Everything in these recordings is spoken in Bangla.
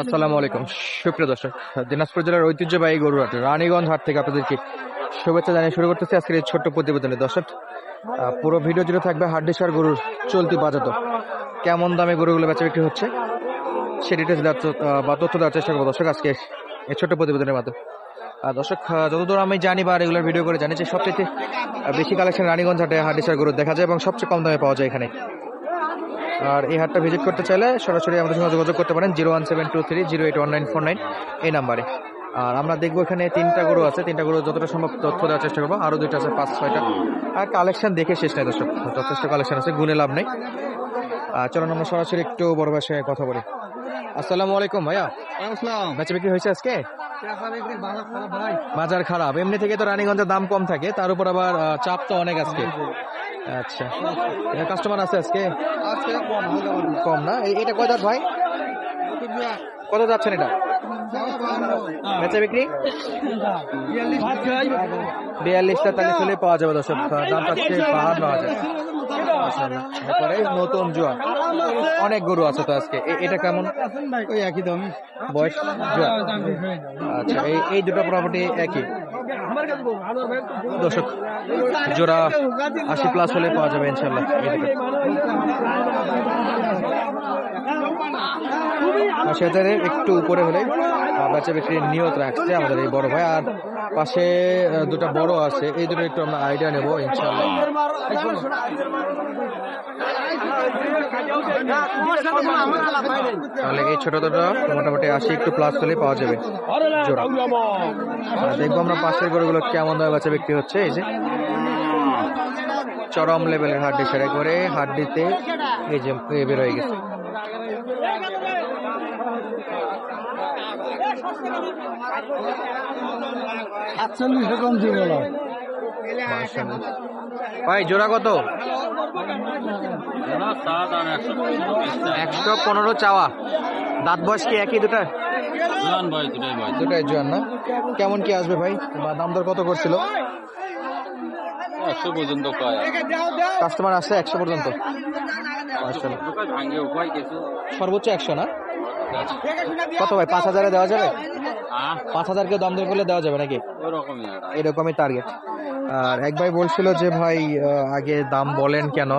আসসালামু আলাইকুম। সুপ্রিয় দর্শক, দিনাজপুর জেলার ঐতিহ্যবাহী গরুহাট, রানীগঞ্জ হাট থেকে আপনাদেরকে শুভেচ্ছা জানিয়ে শুরু করতেছি আজকের এই ছোট্ট প্রতিবেদনে। দর্শক পুরো ভিডিও জুড়ে থাকবে হাড্ডিসার গরুর চলতি বাজার। কেমন দামে গরুগুলো বেচা বিক্রি হচ্ছে, সে ডিটেলস বা তথ্য দেওয়ার চেষ্টা করব। দর্শক, আজকে এই ছোট্ট প্রতিবেদনের মাধ্যমে। আর দর্শক যতদূর আমি জানি বা রেগুলার ভিডিও করে জানি যে সবচেয়ে বেশি কালেকশন রানীগঞ্জ হাটে হাড্ডিসার গরু দেখা যায় এবং সবচেয়ে কম দামে পাওয়া যায় এখানে। আর এই হাটটা ভিজিট করতে চাইলে সরাসরি আমাদের সঙ্গে যোগাযোগ করতে পারেন zero one seven two three zero eight one nine four nine এই নাম্বারে। আর আমরা দেখব এখানে তিনটা গরু আছে। তিনটা গরু যতটা সম্ভব তথ্য দেওয়ার চেষ্টা করব। আরও দুইটা আছে পাঁচ ছয়টা। আর কালেকশন দেখে শেষ নাই দর্শক। যথেষ্ট কালেকশন আছে গুনে লাভ নেই। আর চলুন আমরা সরাসরি একটু বড় ভাইয়ের সঙ্গে কথা বলি। আসসালামু আলাইকুম ভাইয়া। বেচা বিক্রি হয়েছে আজকে? বাজার খারাপ। এমনি থেকে তো রানীগঞ্জের দাম কম থাকে তার উপর আবার চাপ তো অনেক আজকে। আচ্ছা। কাস্টমার আছে আজকে? কম না? এটা কয় দাঁত ভাই? কত যাচ্ছেন এটা? বেচা বিক্রি? বিয়াল্লিশটা তাকে চলে পাওয়া যাবে দর্শক। দাম পাচ্ছে বাহান্ন হাজার। এরপরে নতুন জোয়া অনেক গরু আছে তো আজকে। এটা কেমন? ওই একই দামই বয়স জোয়া আচ্ছা এই এই দুটো প্রপার্টি একই? দর্শক, জোড়া আশি প্লাস হলে পাওয়া যাবে ইনশাল্লাহ। আশি হাজারের একটু উপরে হলে বেচা বিক্রির নিয়ত রাখছে আমাদের এই বড় ভাই। আর পাশে দুটো বড় আছে। এই দুটো একটু আমরা আইডিয়া নেব ইনশাল্লাহ তাহলে এই ছোট দুটো মোটামুটি আশি একটু প্লাস হলে পাওয়া যাবে জোড়া। দেখব আমরা পাশের গরুগুলো কেমন দামে বেচা বিক্রি হচ্ছে। এই যে চরম লেভেলের হাড্ডি সেরে করে হাড্ডিতে এই যে বের হয়ে গেছে। সাতচল্লিশ কম দিয়ে ভাই জোড়া কত? একশো পনেরো চাওয়া। দাঁত বয়স কি একই দুটা দুটাই জোয়ান না? কেমন কি আসবে ভাই? বা দাম দর কত করছিল? একশো পর্যন্ত কাস্টমার আসছে একশো পর্যন্ত। সর্বোচ্চ একশো না? কত ভাই পাঁচ হাজারে দেওয়া যাবে? পাঁচ হাজার কেউ দাম দর করলে দেওয়া যাবে নাকি? এরকমই টার্গেট আর এক ভাই বলছিল যে ভাই আগে দাম বলেন কেন?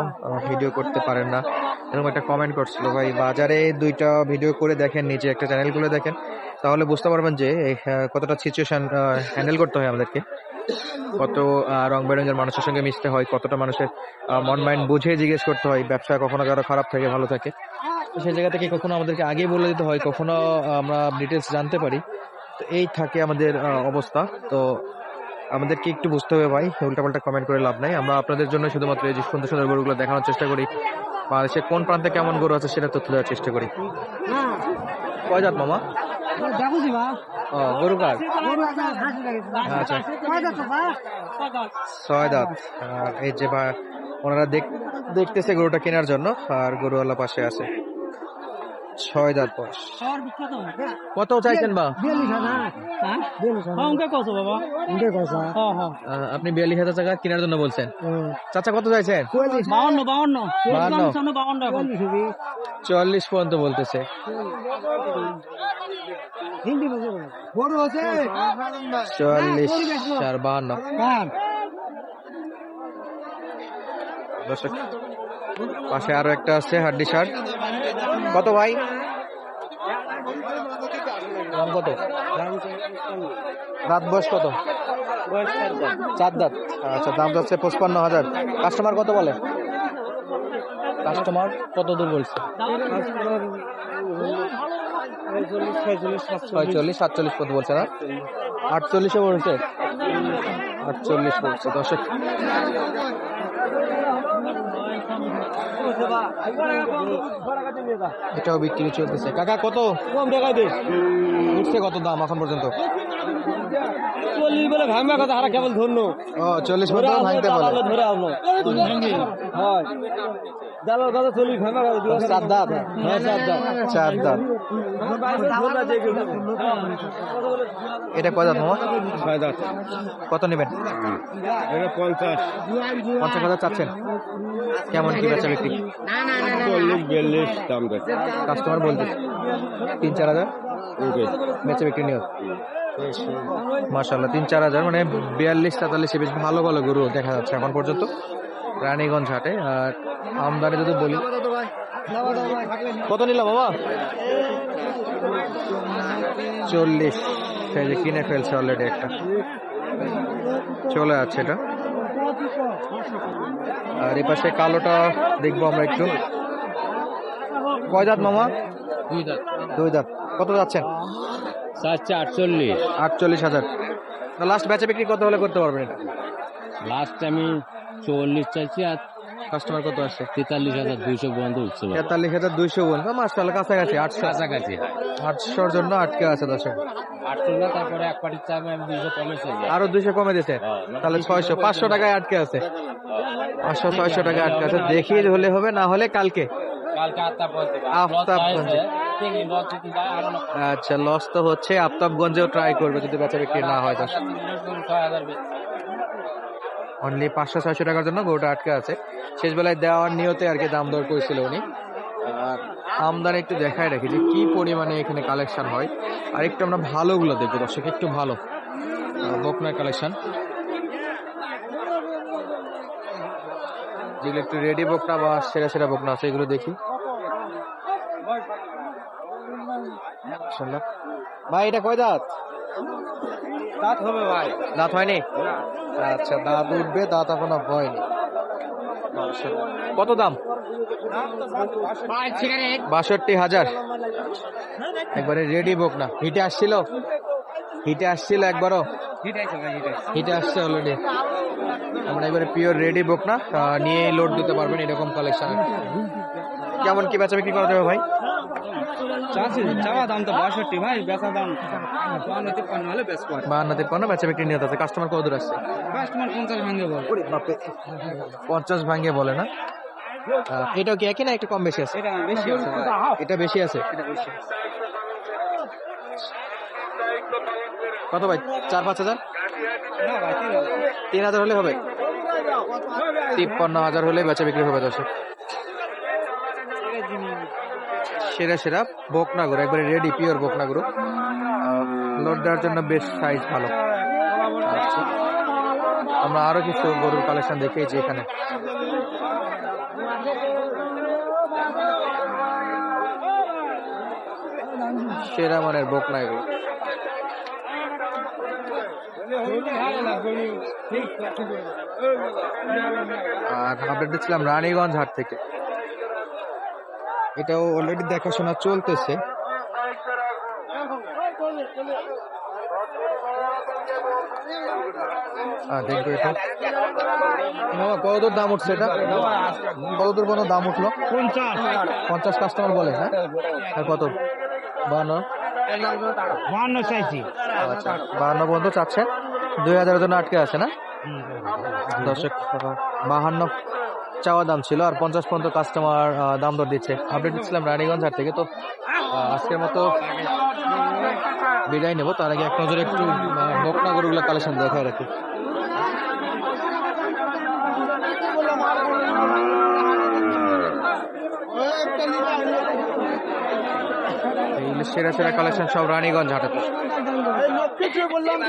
ভিডিও করতে পারেন না। এরকম একটা কমেন্ট করছিল। ভাই বাজারে দুইটা ভিডিও করে দেখেন নিচে একটা চ্যানেল খুলে দেখেন। তাহলে বুঝতে পারবেন যে কতটা সিচুয়েশন হ্যান্ডেল করতে হয় আমাদেরকে। কত রং বেরঙের মানুষের সঙ্গে মিশতে হয় কতটা মানুষের মন মাইন্ড বুঝে জিজ্ঞেস করতে হয়। ব্যবসা কখনো কারও খারাপ থাকে ভালো থাকে। তো সেই জায়গা থেকে কখনো আমাদেরকে আগেই বলে দিতে হয় কখনো আমরা ডিটেলস জানতে পারি। তো এই থাকে আমাদের অবস্থা। তো আমাদেরকে একটু বুঝতে হবে ভাই উল্টাপাল্টা কমেন্ট করে লাভ নাই। আমরা আপনাদের জন্য শুধুমাত্র এই যে সুন্দর সুন্দর গরুগুলো দেখানোর চেষ্টা করি। বাংলাদেশে কোন প্রান্তে কেমন গরু আছে সেটা তথ্য দেওয়ার চেষ্টা করি। কয় জাত মামা? ও গরু কার? আচ্ছা। ছয় দাঁত এই যে ওনারা দেখ- দেখতেছে গরুটা কেনার জন্য আর গরুওয়ালা পাশে আছে। ছয় দাঁত বয়স। কত চাইছেন বা? আপনি বিয়াল্লিশ হাজার টাকা কেনার জন্য বলছেন। চাচা কত চাইছেন? বাউন্ন বাউন্ন। চুয়াল্লিশ পর্যন্ত বলতেছে। চুয়াল্লিশ চার বাহান্ন দর্শক পাশে আরও একটা আছে হাড্ডি শার্ট। কত ভাই? দাম কত? দাঁত বয়স কত? চার দাঁত। আচ্ছা দাম যাচ্ছে পঁচপান্ন হাজার। কাস্টমার কত বলে? কাস্টমার কত দূর বলছে? ছয়চল্লিশ সাতচল্লিশ কত বলছে না? আটচল্লিশে বলছে। আটচল্লিশ বলছে দর্শক। এটাও বিক্রি চলতেছে। কাকা কত? কম টাকা দে উঠছে কত দাম এখন পর্যন্ত? চল্লিশ বলে ভাঙবা কথা হারা কেবল ধন্য। ও চল্লিশ পর্যন্ত ভাঙতে বলে। ধরে হয়। কথা চার দাঁত। হ্যাঁ চার দাঁত। এটা কয় দাঁত ছয় দাঁত। কত নেবেন? এটা পঞ্চাশ। পঞ্চাশ হাজার চাচ্ছেন। কেমন কি বেচা বিক্রি? চল্লিশ বিয়াল্লিশ দাম দেয়। কাস্টমার বলতে তিন চার হাজার? বেচা বিক্রি নিয়ে মাসাল্লাহ তিন চার হাজার। মানে বিয়াল্লিশ তেতাল্লিশে বেশ ভালো ভালো গরু দেখা যাচ্ছে এখন পর্যন্ত। রানীগঞ্জ হাটে আর আমদানি যদি বলি কত নিলাম বাবা? চল্লিশ। যে কিনে ফেলছে অলরেডি একটা। চলে যাচ্ছে এটা। আর এই পাশে কালোটা দেখব আমরা একটু। কয় দাঁত মামা? দুই দাঁত দুই দাঁত কত যাচ্ছেন? চারশো আটচল্লিশ। আটচল্লিশ হাজার। লাস্ট ব্যাচে বিক্রি কত হলে করতে পারবেন এটা। লাস্ট আমি চল্লিশ চাইছি আর কাস্টমার কত আসছে তেতাল্লিশ হাজার দুইশো বন্ধ হচ্ছে তেতাল্লিশ হাজার দুইশো বোন মাসাল কাছাকাছি আটশো। কাছাকাছি। আটশোর জন্য আটকে আছে দর্শক। আটচল্লিশ তারপরে এক পাটির চাপ আমি দুইশো কমেছে আরও দুইশো কমে দিছে? তাহলে ছয়শো পাঁচশো টাকায় আটকে আছে। পাঁচশো ছয়শো টাকায় আটকে আছে। দেখি হলে হবে না হলে কালকে। কালকে আটটা আচ্ছা লস তো হচ্ছে আফতাবগঞ্জেও ট্রাই করবে যদি বেচা বিক্রি না হয় অনলি পাঁচশো ছয়শো টাকার জন্য গরুটা আটকে আছে। শেষ বেলায় দেওয়ার নিয়তে আর কি দাম দর করেছিল উনি। আর আমদানি একটু দেখায় রাখি যে কি পরিমাণে এখানে কালেকশন হয়। আর একটু আমরা ভালোগুলো দেখব দর্শক একটু ভালো। বকনার কালেকশন যেগুলো একটু রেডি বকনা বা সেরা সেরা বকনা আছে এগুলো দেখি। ভাই এটা কয় দাঁত? দাঁত হবে ভাই। দাঁত হয়নি? আচ্ছা দাঁত উঠবে, দাঁত এখনও হয়নি। কত দাম? বাষট্টি হাজার। একবারে রেডি বুক না। হিটে আসছিল? হিটে আসছিল একবারও? হিটে আসছে অলরেডি আমরা একবারে পিওর রেডি বুক না নিয়ে লোড দিতে পারবেন এরকম কালেকশন কেমন কি বেচা বিক্রি করা যাবে ভাই? চাওয়া দাম তো বাষট্টি ভাই বেচা দাম বান্ন তিপ্পান্ন হলে বেশ করে। তিপ্পান্ন বেচা বিক্রি নিয়ে আছে কাস্টমার কত দূর আসছে? কাস্টমার পঞ্চাশ ভাঙে বল। পঞ্চাশ ভাঙ্গে বলে না? এটাও কি একই না একটু কম বেশি আছে? এটা বেশি আছে ভাই। এটা বেশি আছে? কত ভাই? চার পাঁচ হাজার। তিন হাজার হলে হবে? তিপ্পান্ন হাজার হলে বেচা বিক্রি হবে দর্শক। সেরা সেরা বকনাগুড়ো একবারে রেডি পিওর বকনাগুড়ো লোড দেওয়ার জন্য বেশ সাইজ ভালো। আমরা আরও কিছু গরুর কালেকশন দেখেছি এখানে। সেরা মানের বকনা এগুলো আর আপডেট দিচ্ছিলাম রানীগঞ্জ হাট থেকে। এটাও অলরেডি দেখাশোনা চলতেছে। দেখব এটা। কতদূর দাম উঠছে এটা? কতদূর দাম উঠল? পঞ্চাশ। পঞ্চাশ কাস্টমার বলে হ্যাঁ? কত? চাইছি। আচ্ছা বাহান্ন পর্যন্ত চাচ্ছেন। দুই হাজারের জন্য আটকে আছে না? দর্শক বাহান্ন চাওয়া দাম ছিল আর পঞ্চাশ পর্যন্ত কাস্টমার দাম দর দিচ্ছে। আপডেট দিচ্ছিলাম রানীগঞ্জ হাট থেকে, তো আজকের মতো বিদায় নেব। তার আগে এক নজরে একটু বকনা গরুগুলো কালেকশন দেখায় রাখি। সেরা সেরা কালেকশন সব রানীগঞ্জ হাটে। বললাম